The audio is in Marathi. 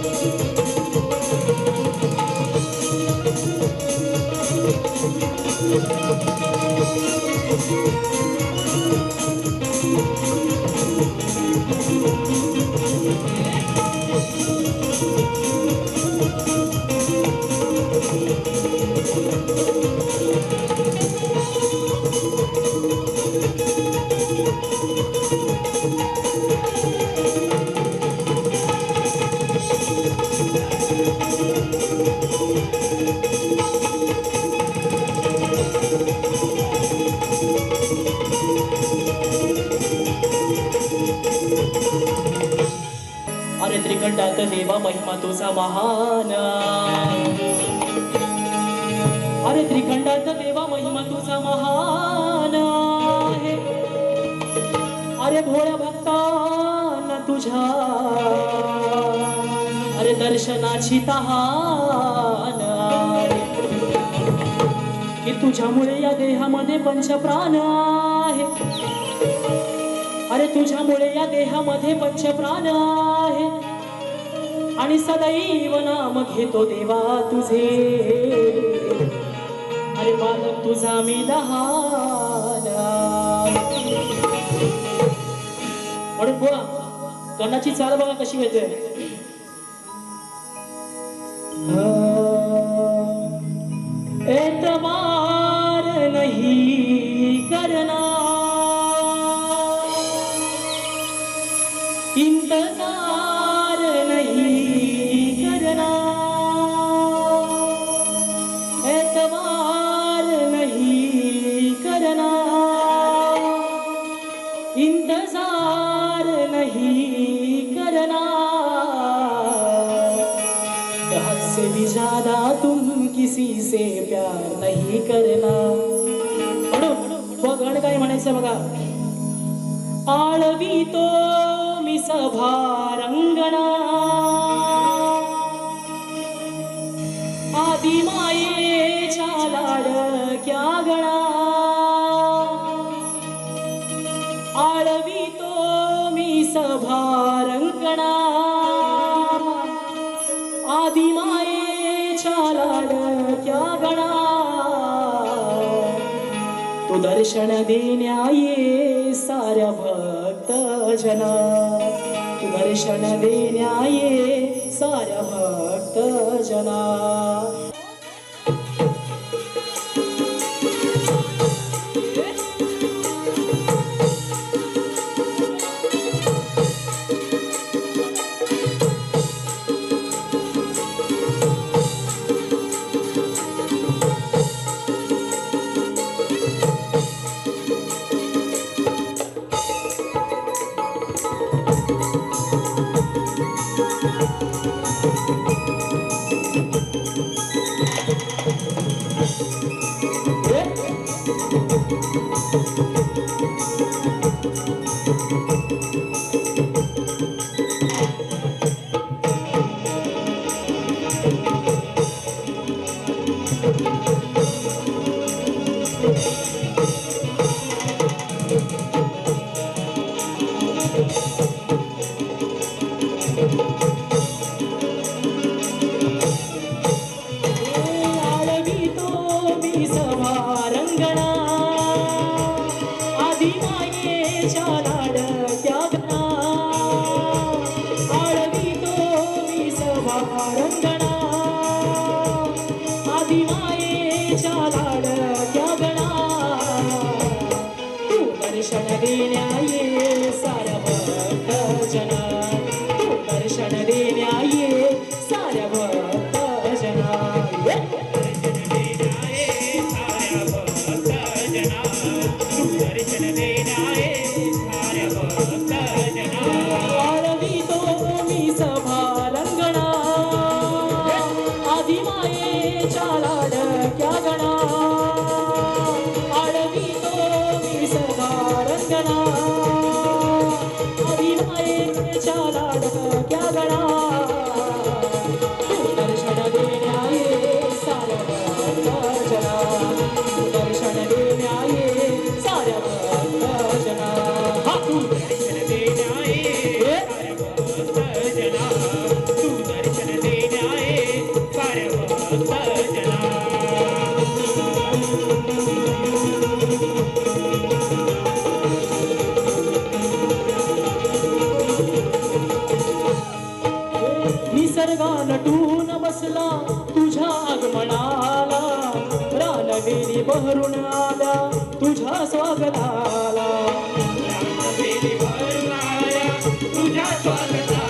अरे महान. अरे त्रिकंडात देवा महिमा तुझा महाना आहे. अरे भोळ्या भक्तांना तुझ्या. अरे दर्शनाची तहाना की तुझ्यामुळे या देहामध्ये पंचप्राण आहे. अरे तुझ्यामुळे या देहामध्ये पंचप्राण आहे. आणि सदैव नाम घेतो देवा तुझे. अरे बालक तुझा मी म्हणून बुवा कन्नाची चाल बघा कशी येते हद से भी ज्यादा तुम किसी से प्यार नहीं करना। म्हणून काय म्हणायचं बघा। आळवी तो मी सभा रंगणा आदि तो दर्शन देण्या ये साऱ्या भक्त जना तू दर्शन देण्या ये साऱ्या भक्त जना মায়ে চালা रंगना अभिमाये शाला क्या गणा. निसर्गा नटून बसला तुझ्या आगमनाला. रानवेली बहरून आला तुझ्या स्वागताला. तुझ्या स्वागताला.